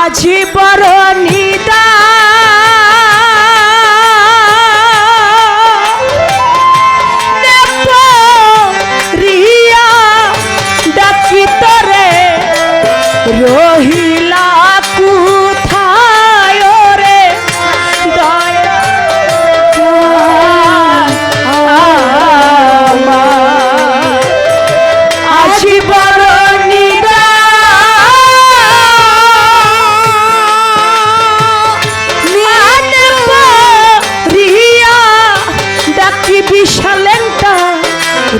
আজি বড় নিদা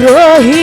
রহি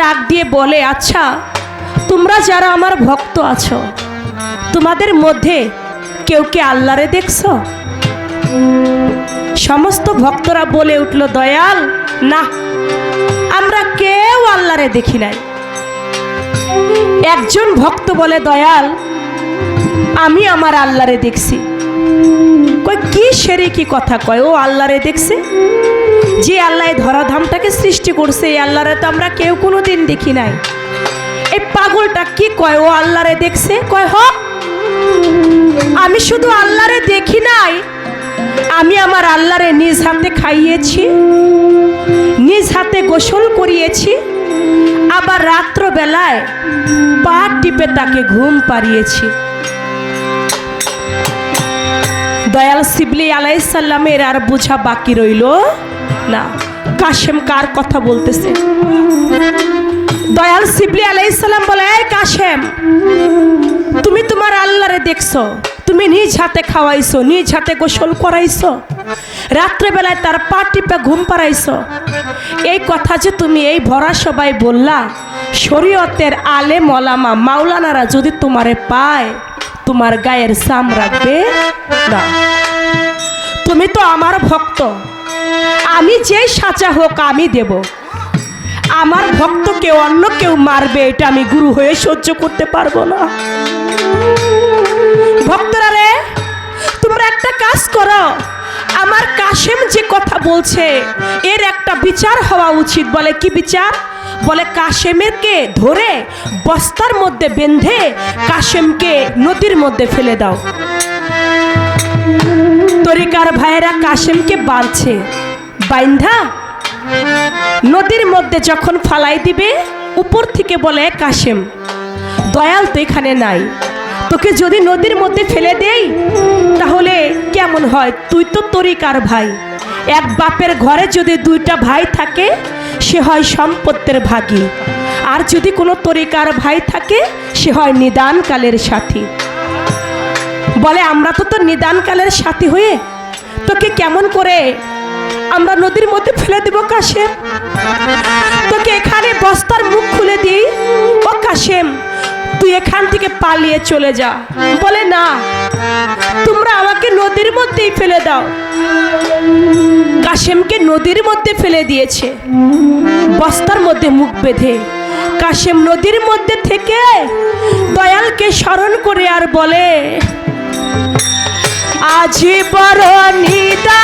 ডাক দিয়ে বলে আচ্ছা তোমরা যারা আমার ভক্ত আছো, তোমাদের মধ্যে কেউ কে আল্লাহরে দেখছ? সমস্ত ভক্তরা বলে উঠল, দয়াল, না, আমরা কেউ আল্লাহরে দেখি নাই। একজন ভক্ত বলে, দয়াল, আমি আমার আল্লাহরে দেখছি। কয়, কি সেরে কি কথা কয়? ও আল্লাহরে দেখছে? যে আল্লাহ ধরাধামটাকে সৃষ্টি করছে, এই আল্লাহরে তো আমরা কেউ কোনো দিন দেখি নাই। এই পাগলটা কি কয়? ও আল্লাহরে দেখছে? কয়, হ, আমি শুধু আল্লাহরে দেখি নাই, আমি আমার আল্লাহরে নিজ হাতে খাইয়েছি, নিজ হাতে গোসল করিয়েছি, আবার রাত্রবেলায় পা টিপে তাকে ঘুম পাড়িয়েছি। দয়াল শিবলি আলাইসাল্লামের আর বোঝা বাকি রইল না। কাশেম কার কথা বলতেছে? দয়াল শিবলি আলাইসাল্লাম বলে কাশেম, তুমি তোমার আল্লাহরে দেখছ, তুমি নিজ হাতে খাওয়াইছো, নিজ হাতে গোসল করাইছো, রাত্রেবেলায় তার পা টিপে ঘুম পাড়াইছো। এই কথা যে তুমি এই ভরা সবাই বললা, শরীয়তের আলে মলামা মাওলানারা যদি তোমারে পায় তোমার গায়ের সাম রাখবে না। তুমি তো আমার ভক্ত। আমি যেই সাচা হোক আমি দেব। আমার ভক্তকে অন্য কেউ মারবে, এটা আমি গুরু হয়ে সহ্য করতে পারব না। ভক্তরা রে, তোমরা একটা কাজ করো। আমার কাশেম যে কথা বলছে, এর একটা বিচার হওয়া উচিত বলে। কি বিচার? বলে কাশেমেরকে ধরে বস্তার মধ্যে বেঁধে কাশেমকে নদীর মধ্যে ফেলে দাও। তরিকার ভাইয়েরা কাশেমকে বাঁধছে। বাইন্ধা নদীর মধ্যে যখন ফালাই দিবে, উপর থেকে বলে, কাশেম, দয়াল তো এখানে নাই। তোকে যদি নদীর মধ্যে ফেলে দেই, তাহলে কেমন হয়? তুই তো তরিকার ভাই। এক বাপের ঘরে যদি দুইটা ভাই থাকে সে হয় সম্পত্তের ভাগী। আর যদি কোনো তরিকার ভাই থাকে, সে হয় নিদানকালের সাথী। বলে, আমরা তো তোর নিদানকালের সাথী হয়ে তোকে কেমন করে আমরা নদীর মধ্যে ফেলে দেব কাশেম? তোকে এখানে বস্তার মুখ খুলে দিই, ও কাশেম। তুই এখান থেকে পালিয়ে চলে যা। বলে, না, তোমরা আমাকে নদীর মধ্যেই ফেলে দাও। কাশেমকে নদীর মধ্যে ফেলে দিয়েছে। বস্তার মধ্যে মুখ বেঁধে কাশেম নদীর মধ্যে থেকে দয়ালকে স্মরণ করে আর বলে, আজি বড় নিদা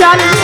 চান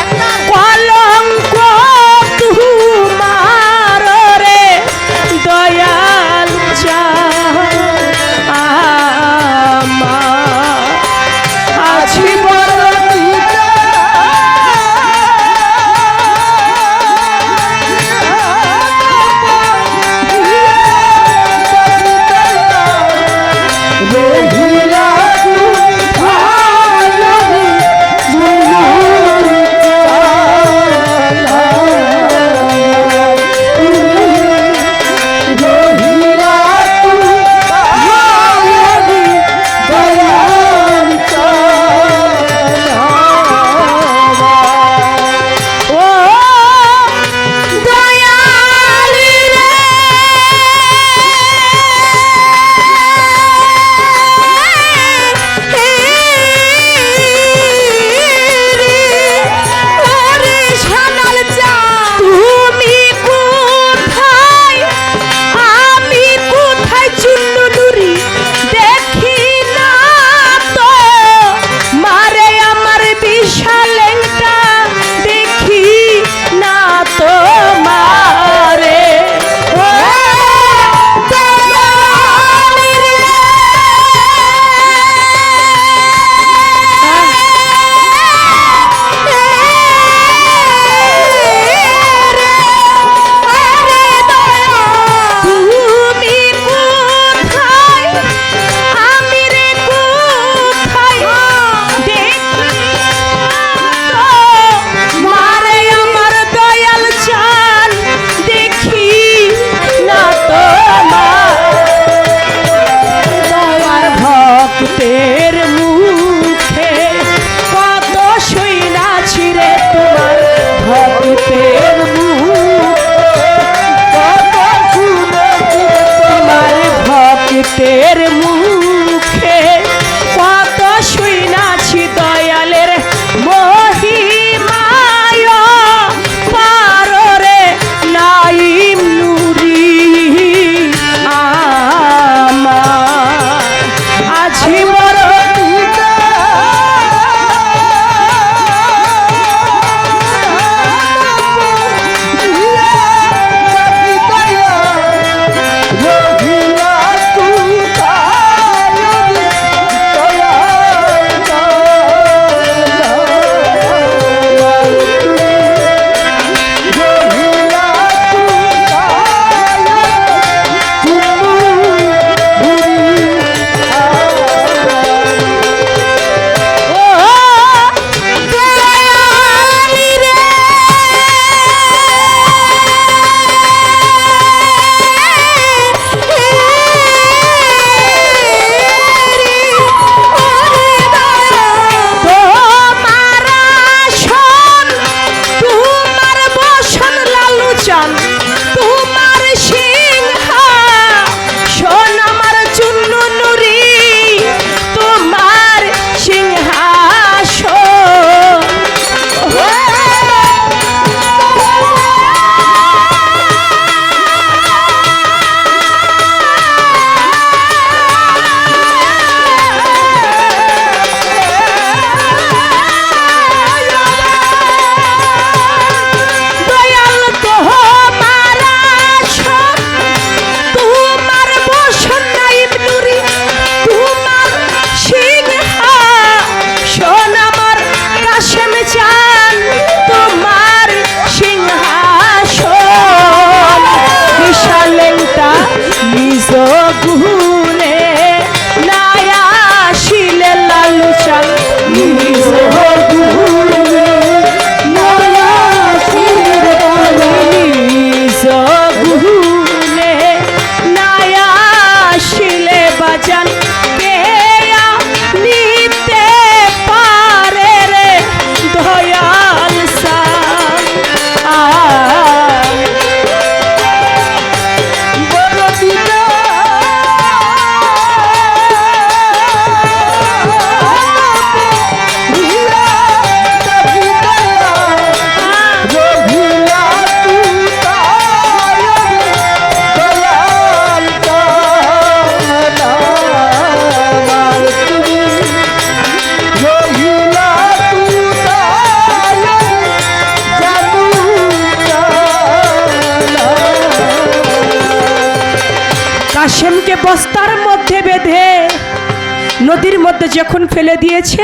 যখন ফেলে দিয়েছে,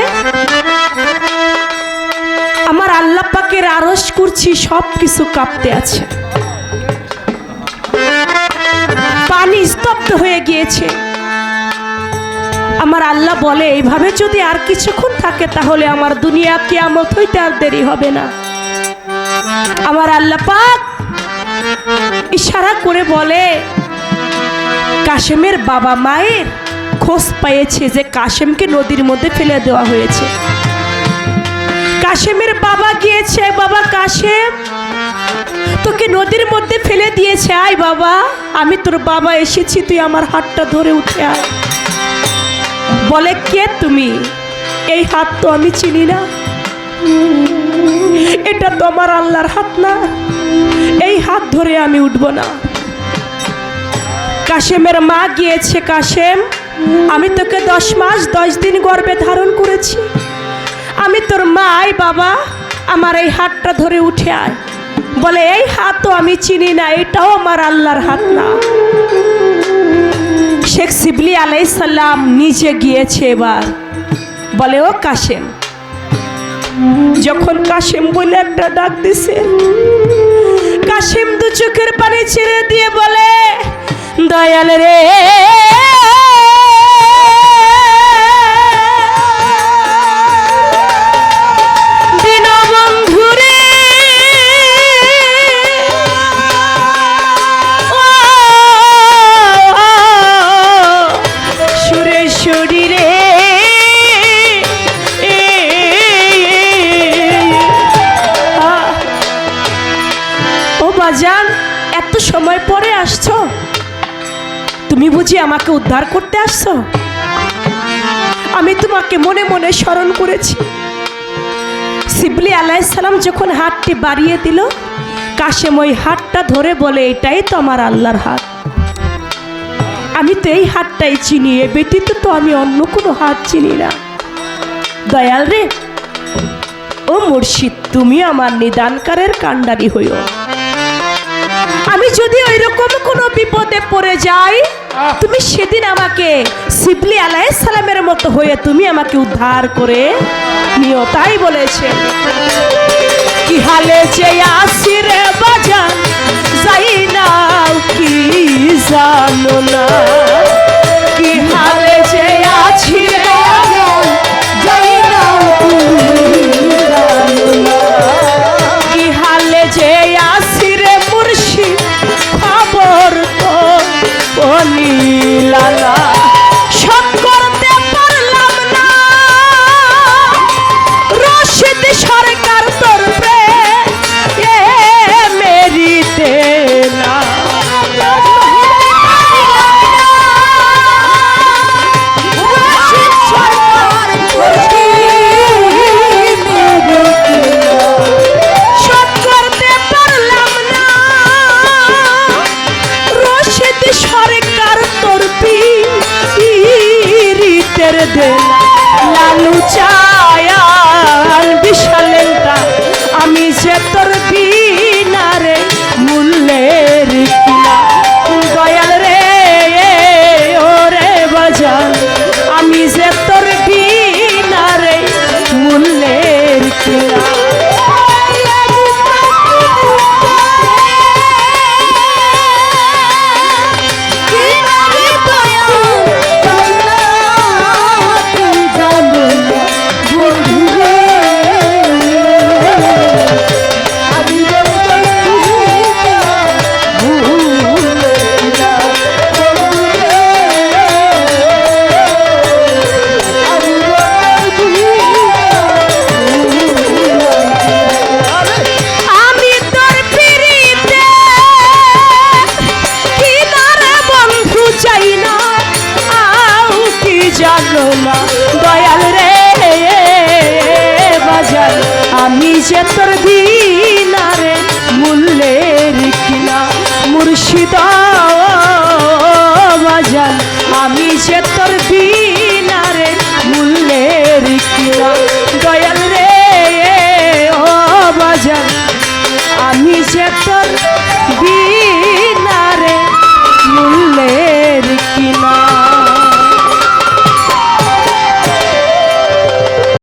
আমার আল্লাহ পাকের আরস করছি সব কিছু কাঁপতে আছে। পানি স্তব্ধ হয়ে গিয়েছে। আমার আল্লাহ বলে, এইভাবে যদি আর কিছুক্ষণ থাকে, তাহলে আমার দুনিয়া কিয়ামত হইতে আর দেরি হবে না। আমার আল্লাহ পাক ইশারা করে বলে, কাশেমের বাবা মায়ের খোঁজ পেয়েছে যে কাশেমকে নদীর মধ্যে ফেলে দেওয়া হয়েছে। কাশেমের বাবা গিয়েছে, বাবা কাশেম, তোকে নদীর মধ্যে ফেলে দিয়েছে, আয় বাবা, আমি তোর বাবা এসেছি, তুই আমার হাতটা ধরে উঠে আয়। বলে, কে তুমি? এই হাত তো আমি চিনি না। এটা তো আমার আল্লাহর হাত না। এই হাত ধরে আমি উঠব না। কাশেমের মা গিয়েছে, কাশেম আমি তোকে দশ মাস, দশ দিন গর্ভে ধারণ করেছি। আমি তোর মা আয় বাবা, আমার এই হাতটা ধরে উঠে আয়। বলে, এই হাত তো আমি চিনি না, এটাও আমার আল্লাহর হাত না। শেখ সিবলি আলাইসাল্লাম নিজে গিয়েছে এবার। বলে, ও কাশেম, যখন কাশেম বলে একটা ডাক দিছে, কাশেম দু চোখের পানি ছেড়ে দিয়ে বলে, দয়াল রে। সুরেশ্বরী রে আহ। ও বাজান, এত সময় পরে আসছো? তুমি বুঝি আমাকে উদ্ধার করতে আসছো? আমি তোমাকে মনে মনে স্মরণ করেছি। সিবলি আলাইসালাম যখন হাতটি বাড়িয়ে দিল, কাশেম ওই হাতটা ধরে বলে, এটাই তো আমার আল্লাহর হাত। আমি তো এই হাতটাই চিনি এ ব্যতীত তো আমি অন্য কোনো হাত চিনি না। দয়াল রে ও মুর্শিদ তুমি আমার নিদানকারের কাণ্ডারি হইও। আমি যদি ওই রকম কোনো বিপদে পড়ে যাই তুমি সেদিন আমাকে সিবলি আলাই সালামের মতো হয়ে তুমি আমাকে উদ্ধার করে নিও তাই বলেছে। কি হালে যে আসি রে বাজান যাই না কি জানো না? কি হালে যে আছি যাই তুমি। লালু চায়াল জানো না, দয়াল রে, বাজার। আমি যে তোর দিনারে মূল্যের কিনা, মুর্শিদা বাজার। আমি যে